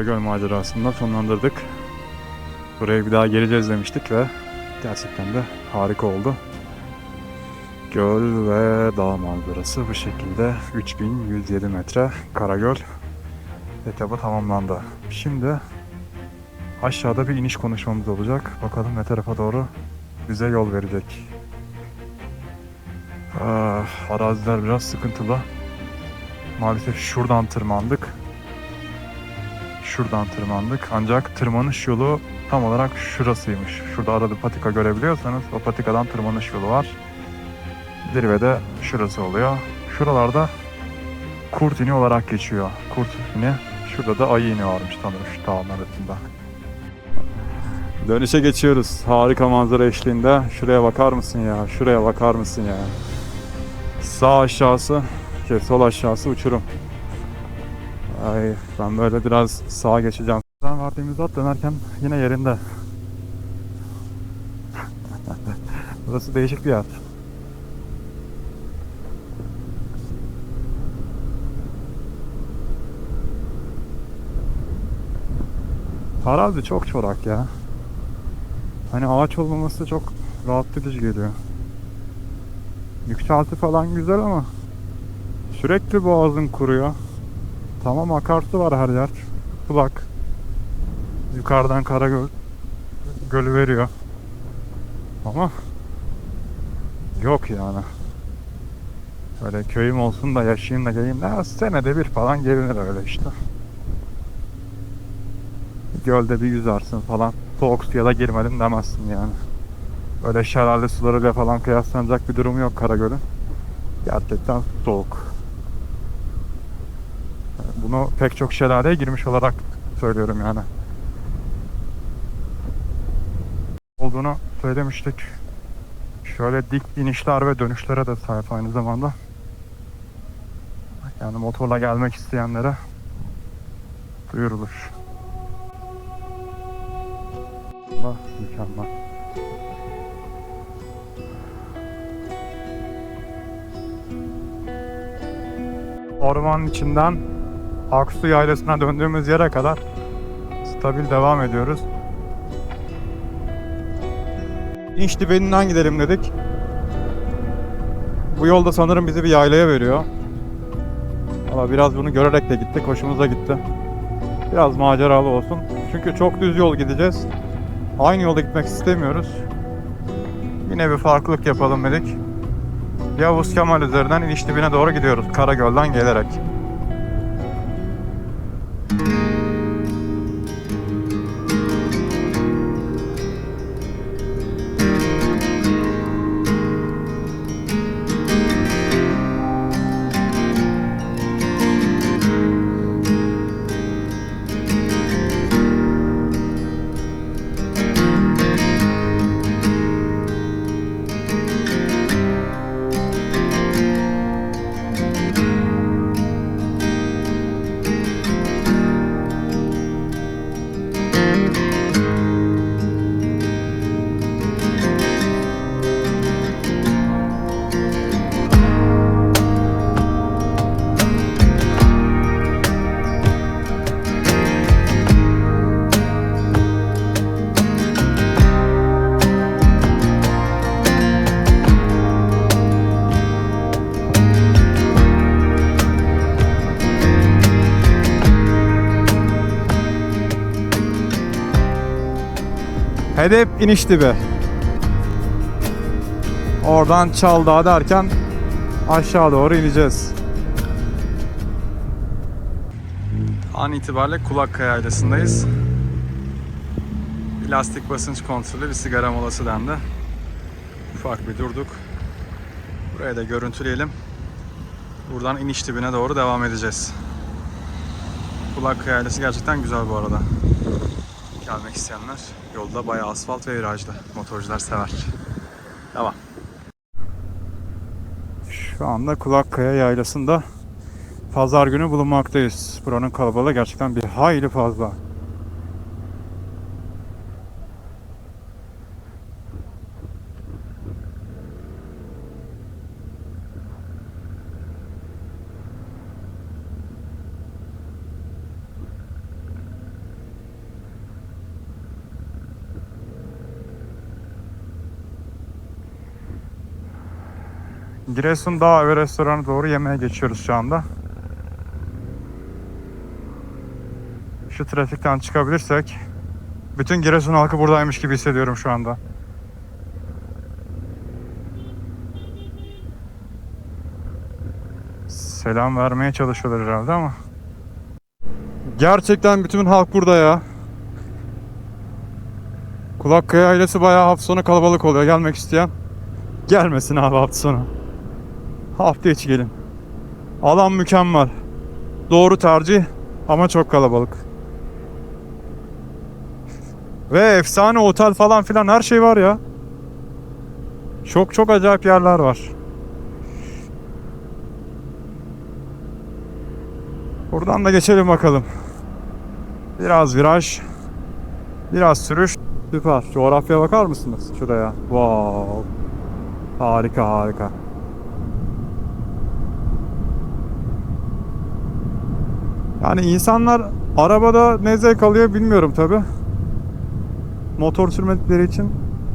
Karagöl macerasında sonlandırdık. Buraya bir daha geleceğiz demiştik ve gerçekten de harika oldu. Göl ve dağ manzarası bu şekilde 3107 metre Karagöl etabı tamamlandı. Şimdi aşağıda bir iniş konuşmamız olacak. Bakalım ne tarafa doğru bize yol verecek. Ah, araziler biraz sıkıntılı. Maalesef şuradan tırmandık. Şuradan tırmandık. Ancak tırmanış yolu tam olarak şurasıymış. Şurada arada patika görebiliyorsanız o patikadan tırmanış yolu var. Zirvede şurası oluyor. Şuralarda kurt ini olarak geçiyor. Kurt ini. Şurada da ayı ini varmış sanırım şu dağın arasında. Dönüşe geçiyoruz. Harika manzara eşliğinde. Şuraya bakar mısın ya? Şuraya bakar mısın ya? Sağ aşağısı, şey, sol aşağısı uçurum. Ay ben böyle biraz sağa geçeceğim. Ben verdiğimiz at dönerken yine yerinde. Burası değişik bir yer. Arazi çok çorak ya. Hani ağaç olmaması çok edici geliyor. Yükselti falan güzel ama sürekli boğazın kuruyor. Tamam akarsu var her yer. Kulak. Yukarıdan Karagöl gölü veriyor. Ama yok yani. Öyle köyüm olsun da yaşayayım da geleyim de senede bir falan gelinir öyle işte. Gölde bir yüzersin falan. Soğuk suya da girmedim demezsin yani. Öyle şelale sularıyla falan kıyaslanacak bir durum yok Karagöl'ün. Gerçekten soğuk. Bunu pek çok şelaleye girmiş olarak söylüyorum yani. Olduğunu söylemiştik. Şöyle dik inişler ve dönüşlere de sahip aynı zamanda. Yani motorla gelmek isteyenlere duyurulur. Allah mükemmel. Ormanın içinden Aksu Yaylası'na döndüğümüz yere kadar stabil devam ediyoruz. İnç dibeninden gidelim dedik. Bu yolda sanırım bizi bir yaylaya veriyor. Ama biraz bunu görerek de gittik. Hoşumuza gitti. Biraz maceralı olsun. Çünkü çok düz yol gideceğiz. Aynı yolda gitmek istemiyoruz. Yine bir farklılık yapalım dedik. Yavuz Kemal üzerinden iniş dibine doğru gidiyoruz. Karagöl'den gelerek. Hedef iniş dibi. Oradan Çaldağ derken aşağı doğru ineceğiz. An itibariyle Kulakkaya Yaylası'ndayız. Lastik basınç kontrolü, bir sigara molası dendi. Ufak bir durduk. Buraya da görüntüleyelim. Buradan iniş dibine doğru devam edeceğiz. Kulakkaya Yaylası gerçekten güzel bu arada gelmek isteyenler yolda bayağı asfalt ve virajlı. Motorcular sever. Devam. Şu anda Kulakkaya Yaylası'nda pazar günü bulunmaktayız. Buranın kalabalığı gerçekten bir hayli fazla. Giresun Dağ ve restorana doğru yemeğe geçiyoruz şu anda. Şu trafikten çıkabilirsek bütün Giresun halkı buradaymış gibi hissediyorum şu anda. Selam vermeye çalışıyorlar herhalde ama. Gerçekten bütün halk burada ya. Kulakkaya ailesi bayağı hafta sonu kalabalık oluyor. Gelmek isteyen gelmesin abi hafta sonu. Hafta içi gelin. Alan mükemmel. Doğru tercih ama çok kalabalık. Ve efsane otel falan filan her şey var ya. Çok çok acayip yerler var. Buradan da geçelim bakalım. Biraz viraj, biraz sürüş. Süper. Coğrafyaya bakar mısınız şuraya? Wow. Harika harika. Yani insanlar arabada ne zevk alıyor bilmiyorum tabi. Motor sürmedikleri için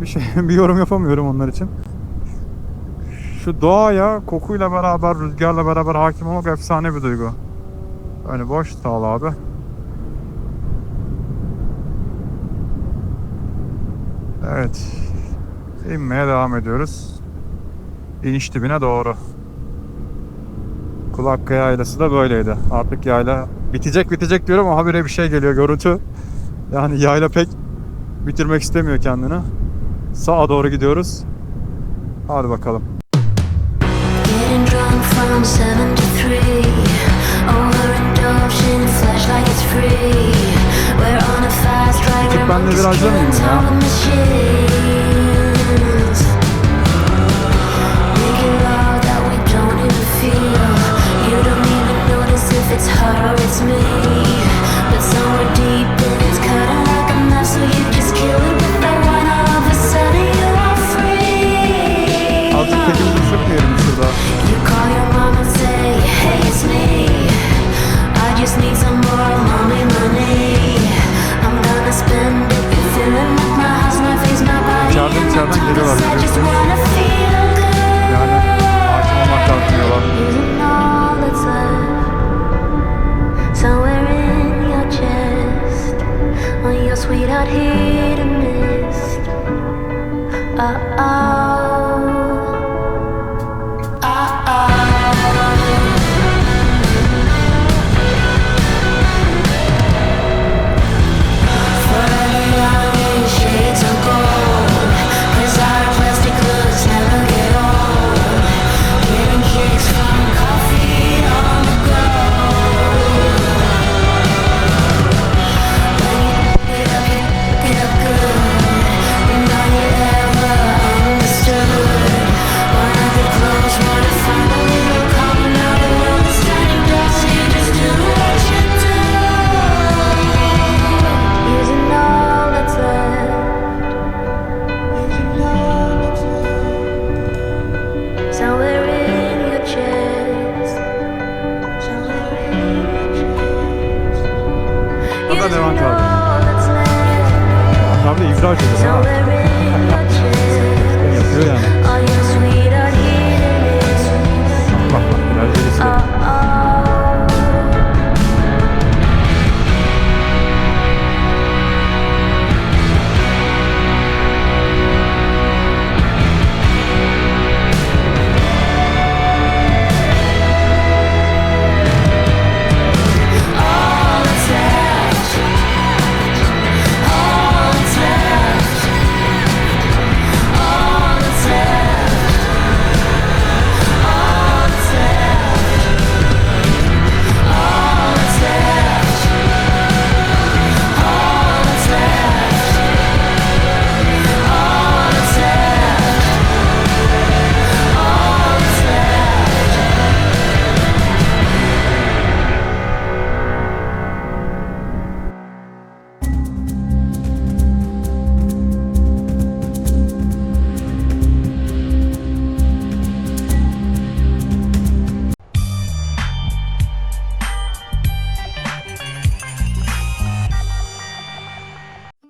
bir şey bir yorum yapamıyorum onlar için. Şu doğaya kokuyla beraber, rüzgarla beraber hakim olmak efsane bir duygu. Önü boş sağ abi. Evet. İnmeye devam ediyoruz. İniş dibine doğru. Kulakkaya yaylası da böyleydi. Artık yayla bitecek bitecek diyorum ama habire bir şey geliyor görüntü. Yani yayla pek bitirmek istemiyor kendini. Sağa doğru gidiyoruz. Hadi bakalım. Artık ben de virajda mıyım ya? It's or it's me, but somewhere deep in it's cutting like a knife. So you just kill it Kadar devam kaldı. Abi de ibra ediyoruz ha. Yapıyor yani.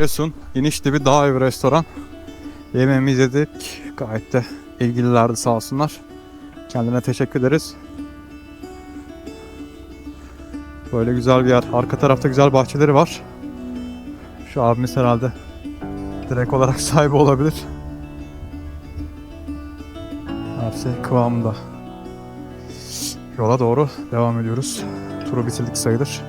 Giresun iniş dibi dağ evi restoran. Yemeğimizi yedik. Gayet de ilgililerdi sağ olsunlar. Kendine teşekkür ederiz. Böyle güzel bir yer. Arka tarafta güzel bahçeleri var. Şu abimiz herhalde direkt olarak sahibi olabilir. Her şey kıvamında. Yola doğru devam ediyoruz. Turu bitirdik sayılır.